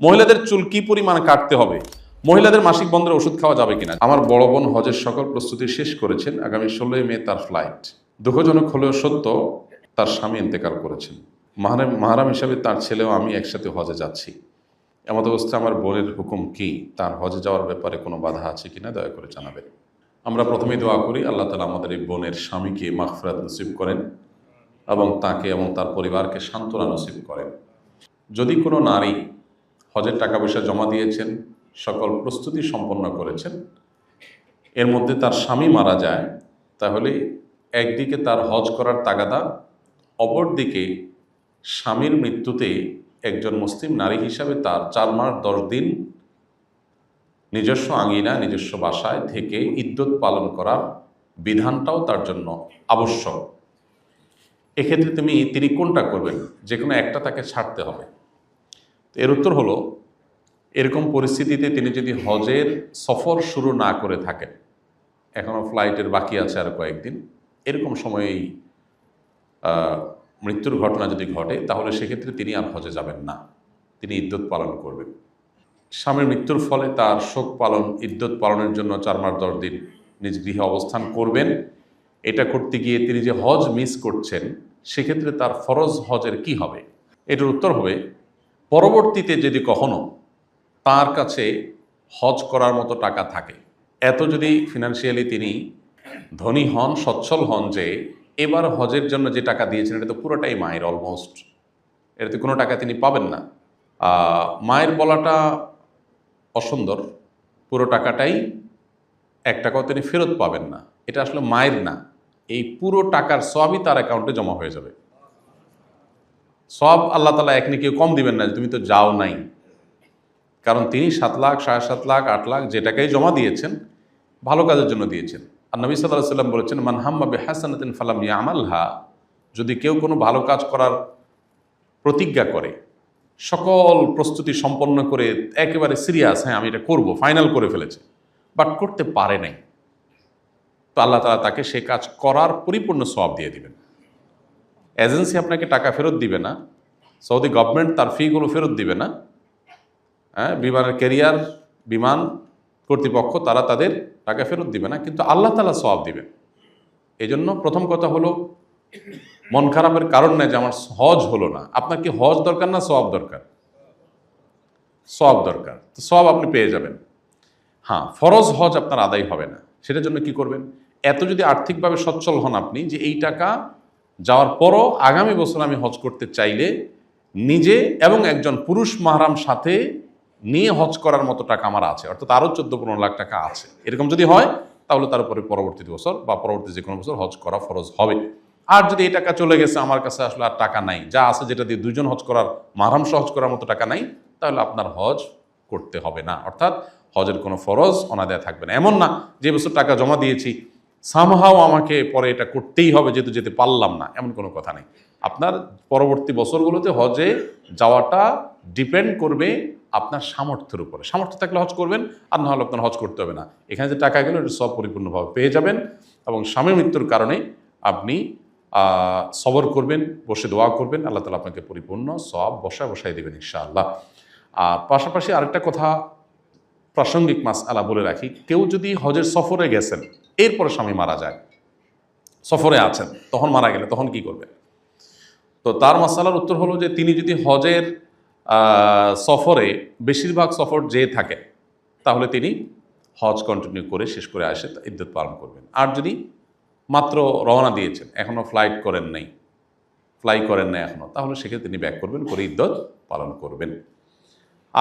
মহিলাদের চুল কি পরিমাণ কাটতে হবে? মহিলাদের মাসিক বন্ধের ওষুধ খাওয়া যাবে কিনা? আমার বড় বোন হজের সকল প্রস্তুতি শেষ করেছেন। আগামী ষোলোই মে তার ফ্লাইট দুঃখজনক হলেও সত্য, তার স্বামী ইন্তেকাল করেছেন। মাহারাম মাহারাম হিসাবে তার ছেলেও আমি একসাথে হজে যাচ্ছি। এমত অবস্থায় আমার বোনের হুকুম কি? তার হজে যাওয়ার ব্যাপারে কোনো বাধা আছে কিনা? দয়া করে জানাবেন। আমরা প্রথমেই দোয়া করি, আল্লাহ তালা আমাদের এই বোনের স্বামীকে মাগফিরাত নসিব করেন এবং তাকে এবং তার পরিবারকে সান্ত্বনা নসিব করেন। যদি কোনো নারী হজের টাকা পয়সা জমা দিয়েছেন, সকল প্রস্তুতি সম্পন্ন করেছেন। এর মধ্যে তার স্বামী মারা যায়, তাহলে একদিকে তার হজ করার তাগাদা, অপরদিকে স্বামীর মৃত্যুতে একজন মুসলিম নারী হিসাবে তার চার মাস দশ দিন নিজস্ব আঙিনা নিজস্ব বাসায় থেকে ইদ্যত পালন করার বিধানটাও তার জন্য আবশ্যক। এক্ষেত্রে তুমি তিনি কোনটা করবেন যে কোনো একটা তাকে ছাড়তে হবে। এর উত্তর হলো, এরকম পরিস্থিতিতে তিনি যদি হজের সফর শুরু না করে থাকেন এখনও ফ্লাইটের বাকি আছে আর কয়েকদিন, এরকম সময়েই মৃত্যুর ঘটনা যদি ঘটে, তাহলে সেক্ষেত্রে তিনি আর হজে যাবেন না। তিনি ইদ্যত পালন করবেন। স্বামীর মৃত্যুর ফলে তার শোক পালন ইদ্যত পালনের জন্য চার মাস দশ দিন নিজ গৃহে অবস্থান করবেন। এটা করতে গিয়ে তিনি যে হজ মিস করছেন, সেক্ষেত্রে তার ফরজ হজের কি হবে? এটার উত্তর হবে পরবর্তীতে যদি কখনো তার কাছে হজ করার মতো টাকা থাকে, এত যদি ফিনান্সিয়ালি তিনি ধনী হন, সচ্ছল হন যে এবার হজের জন্য যে টাকা দিয়েছেন, এটা তো পুরোটাই মায়ের অলমোস্ট এটাতে কোনো টাকা তিনি পাবেন না। মায়ের বলাটা অসুন্দর, পুরো টাকাটাই এক টাকাও তিনি ফেরত পাবেন না। এটা আসলে মায়ের না, এই পুরো টাকার সবই তার অ্যাকাউন্টে জমা হয়ে যাবে। সব আল্লাহ তালা এখানে কেউ কম দিবেন না তুমি তো যাও নাই। কারণ তিনি সাত লাখ, সাড়ে সাত লাখ, আট লাখ যে টাকাই জমা দিয়েছেন, ভালো কাজের জন্য দিয়েছেন। আর নবী সাল্লাহ সাল্লাম বলেছেন মানহাম্মা বেহাসানাতিন ফালাম ইয়ামালহা। যদি কেউ কোনো ভালো কাজ করার প্রতিজ্ঞা করে, সকল প্রস্তুতি সম্পন্ন করে, একেবারে সিরিয়াস হ্যাঁ আমি এটা করব, ফাইনাল করে ফেলেছে। বাট করতে পারে নাই। তো আল্লাহ তালা তাকে সে কাজ করার পরিপূর্ণ সব দিয়ে দিবেন। এজেন্সি আপনাকে টাকা ফেরত দিবে না, সৌদি গভর্নমেন্ট তার ফিগুলো ফেরত দিবে না হ্যাঁ বিমানের ক্যারিয়ার বিমান কর্তৃপক্ষ তারা তাদের টাকা ফেরত দিবে না, কিন্তু আল্লাহ তালা সব দিবেন। এই জন্য প্রথম কথা হলো, মন খারাপের কারণ নেই যে আমার হজ হলো না। আপনার কি হজ দরকার না সব দরকার? সব দরকার। তো সব আপনি পেয়ে যাবেন। হ্যাঁ ফরজ হজ আপনার আদায় হবে না। সেটার জন্য কি করবেন? এত যদি আর্থিকভাবে সচ্ছল হন আপনি যে এই টাকা যাওয়ার পরও আগামী বছর আমি হজ করতে চাইলে নিজে এবং একজন পুরুষ মাহারাম সাথে নিয়ে হজ করার মতো টাকা আমার আছে। অর্থাৎ আরও চোদ্দ পনেরো লাখ টাকা আছে। এরকম যদি হয়, তাহলে তার উপরে পরবর্তী বছর বা পরবর্তী যে কোনো বছর হজ করা ফরজ হবে। আর যদি এই টাকা চলে গেছে, আমার কাছে আসলে আর টাকা নাই। যা আছে যেটা দিয়ে দুজন হজ করার, মাহারাম সহজ করার মতো টাকা নাই, তাহলে আপনার হজ করতে হবে না। অর্থাৎ হজের কোনো ফরজ অনাদায় থাকবে না। এমন না যে বছর টাকা জমা দিয়েছি সামহাও আমাকে পরে এটা করতেই হবে, যেহেতু যেতে পারলাম না, এমন কোনো কথা নেই। আপনার পরবর্তী বছরগুলোতে হজে যাওয়াটা ডিপেন্ড করবে আপনার সামর্থ্যের উপরে। সামর্থ্য থাকলে হজ করবেন, আর না হলে আপনার হজ করতে হবে না। এখানে যে টাকা গেলো, এটা সব পরিপূর্ণভাবে পেয়ে যাবেন এবং স্বামী মৃত্যুর কারণে আপনি সবর করবেন, বসে দোয়া করবেন, আল্লাহ তালা আপনাকে পরিপূর্ণ সব বসায় বসায় দেবেন ইনশাআল্লাহ। আর পাশাপাশি আরেকটা কথা, প্রাসঙ্গিক মাস আলা বলে রাখি, কেউ যদি হজের সফরে গেছেন এরপরে স্বামী মারা যায়। সফরে আছেন, তখন মারা গেলে, তখন কি করবে? তো তার মাসালার উত্তর হলো যে, তিনি যদি হজের সফরে বেশিরভাগ সফর যেয়ে থাকে, তাহলে তিনি হজ কন্টিনিউ করে শেষ করে আসে ইদ্যুৎ পালন করবেন। আর যদি মাত্র রওনা দিয়েছেন এখনও ফ্লাইট করেন নাই ফ্লাই করেন নাই এখনও তাহলে সেক্ষেত্রে তিনি ব্যাক করবেন, করে ইদ্যত পালন করবেন।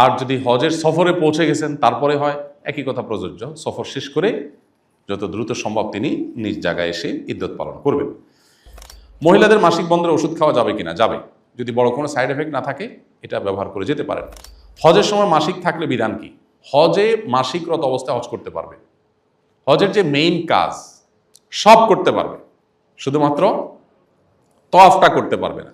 আর যদি হজের সফরে পৌঁছে গেছেন, তারপরে হয়, একই কথা প্রযোজ্য, সফর শেষ করে যত দ্রুত সম্ভব তিনি নিজ জায়গায় এসে ইদ্যত পালন করবেন। মহিলাদের মাসিক বন্ধের ওষুধ খাওয়া যাবে কিনা? যাবে। যদি বড় কোনো সাইড এফেক্ট না থাকে, এটা ব্যবহার করে যেতে পারেন। হজের সময় মাসিক থাকলে বিধান কি? হজে মাসিকরত অবস্থায় হজ করতে পারবে। হজের যে মেইন কাজ, সব করতে পারবে। শুধুমাত্র তফটা করতে পারবে না।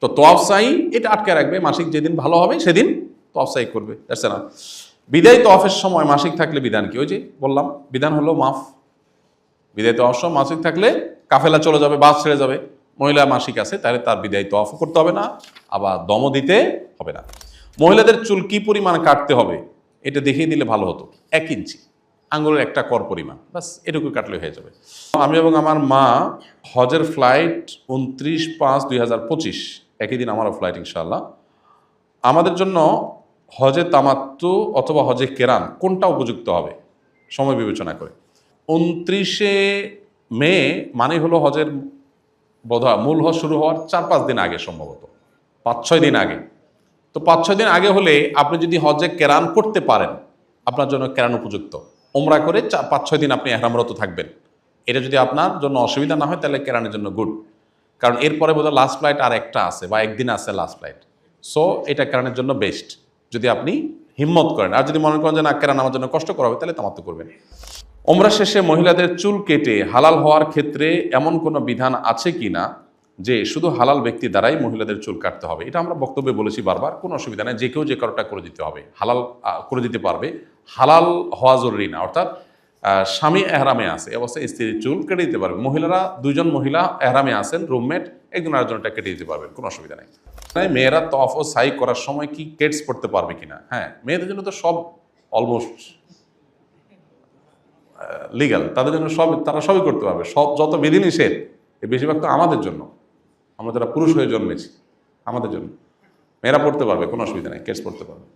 তো তফসাই এটা আটকে রাখবে। মাসিক যেদিন ভালো হবে, সেদিন তফসাই করবে। না বিদায় তোয়াফের সময় মাসিক থাকলে বিধান কি? ওই যে বললাম, বিধান হলো মাফ। বিদায় তোয়াফ সময় মাসিক থাকলে কাফেলা চলে যাবে, বাস ছেড়ে যাবে। মহিলা মাসিক আছে, তাহলে তার বিদায় তোয়াফও করতে হবে না, আবার দমও দিতে হবে না। মহিলাদের চুল কি পরিমাণ কাটতে হবে, এটা দেখিয়ে দিলে ভালো হতো। এক ইঞ্চি, আঙ্গুলের একটা কর পরিমাণ বাস এটুকু কাটলে হয়ে যাবে। আমি এবং আমার মা হজের ফ্লাইট উনত্রিশ পাঁচ দুই হাজার পঁচিশ, একই দিন আমারও ফ্লাইট ইনশাল্লাহ আমাদের জন্য হজে তামাত্তু অথবা হজে কেরান কোনটা উপযুক্ত হবে? সময় বিবেচনা করে। উনত্রিশে মে মানে হলো হজের বোধহয় মূল হজ শুরু হওয়ার চার পাঁচ দিন আগে সম্ভবত। পাঁচ ছয় দিন আগে। তো পাঁচ ছয় দিন আগে হলে আপনি যদি হজে কেরান করতে পারেন, আপনার জন্য কেরান উপযুক্ত। ওমরা করে পাঁচ ছয় দিন আপনি এহরামরত থাকবেন। এটা যদি আপনার জন্য অসুবিধা না হয়, তাহলে কেরানের জন্য গুড কারণ এরপরে বোধহয় লাস্ট ফ্লাইট আর একটা আছে, বা একদিন আছে লাস্ট ফ্লাইট সো এটা কেরানের জন্য বেস্ট যদি আপনি হিম্মত করেন। আর যদি মনে করেন যে না, কেরান, আমার জন্য কষ্ট করা হবে, তাহলে তামাত্ম করবেন। ওমরা শেষে মহিলাদের চুল কেটে হালাল হওয়ার ক্ষেত্রে এমন কোনো বিধান আছে কি না যে শুধু হালাল ব্যক্তি দ্বারাই মহিলাদের চুল কাটতে হবে? এটা আমরা বক্তব্যে বলেছি বারবার, কোনো অসুবিধা নেই, যে কেউ যে কারোটা করে দিতে হবে। হালাল করে দিতে পারবে। হালাল হওয়া জরুরি না, অর্থাৎ স্বামী এহরামে আছে। অবস্থায় স্ত্রীর চুল কেটে দিতে পারবে। মহিলারা, দুইজন মহিলা এহরামে আছেন রুমমেট একজন আরেকজনটা কেটে দিতে পারবেন কোনো অসুবিধা নেই। তাই মেয়েরা তফ ও সাই করার সময় কি কেটস পড়তে পারবে কিনা? হ্যাঁ মেয়েদের জন্য তো সব অলমোস্ট লিগাল তাদের জন্য সব, তারা সবই করতে পারবে। সব, যত বিধিনিষেধ বেশিরভাগ তো আমাদের জন্য। আমরা যারা পুরুষ হয়ে জন্মেছি, আমাদের জন্য। মেয়েরা পড়তে পারবে, কোনো অসুবিধা নেই, কেটস পড়তে পারবে।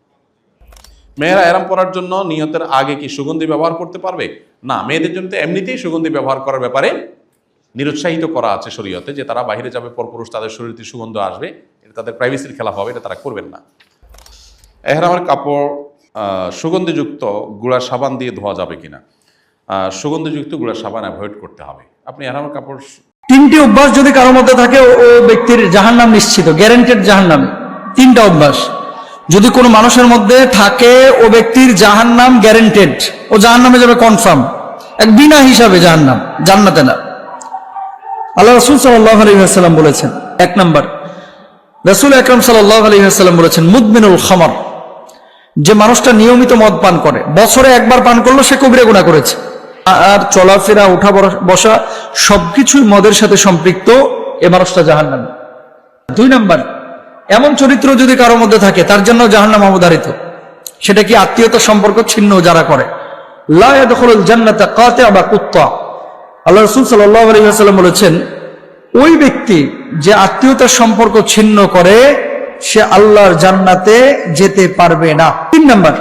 মেয়েরা এরাম পড়ার জন্য নিয়তের আগে কি সুগন্ধি ব্যবহার করতে পারবে? না, মেয়েদের জন্য এমনিতেই সুগন্ধি ব্যবহার করার ব্যাপারে নিরুৎসাহিত করা আছে শরীয়তে যে তারা বাইরে যাবে, পরপুরুষ তাদের শরীরে সুগন্ধ আসবে, এটা তাদের প্রাইভেসির খেলাফ হবে, এটা তারা করবেন না। এহরামের কাপড় সুগন্ধিযুক্ত গুঁড়া সাবান দিয়ে ধোয়া যাবে কিনা? সুগন্ধিযুক্ত গুঁড়া সাবান অ্যাভয়েড করতে হবে। আপনি এহরামের কাপড় তিনটি অভ্যাস যদি কারোর মধ্যে থাকে, ও ব্যক্তির জাহান্নাম নিশ্চিত গ্যারেন্টেড জাহান্নাম। তিনটা অভ্যাস। যদি কোনো মানুষের মধ্যে থাকে ও ব্যক্তির জাহান্নাম গ্যারেন্টেড ও জাহান্নামে যাবে কনফার্ম এক বিনা হিসাবে জাহান্নাম, জান্নাতে না। আল্লাহ রসুল সাল্লাহ আলহিহাস্লাম বলেছেন, এক নম্বর, রসুল আকরম সাল্লাহ আলহিহাস্লাম বলেছেন, মুদমিনুল খামর যে মানুষটা নিয়মিত মদ পান করে, বছরে একবার পান করল, সে কবিরা গুণা করেছে। আর চলাফেরা, উঠা বসা, সবকিছুই মদের সাথে সম্পৃক্ত, এ মানুষটা জাহান্নামী। দুই নাম্বার এমন চরিত্র যদি কারোর মধ্যে থাকে, তার জন্য জাহান্নাম অবধারিত। সেটা কি আত্মীয়তা সম্পর্ক ছিন্ন যারা করে? জান্নাতা কাতিআ বা কুত্তা। আল্লাহ রাসূল আলাইহি বলেছেন, ওই ব্যক্তি যে আত্মীয়তার সম্পর্ক ছিন্ন করে, সে আল্লাহর জান্নাতে যেতে পারবে না। তিন নাম্বার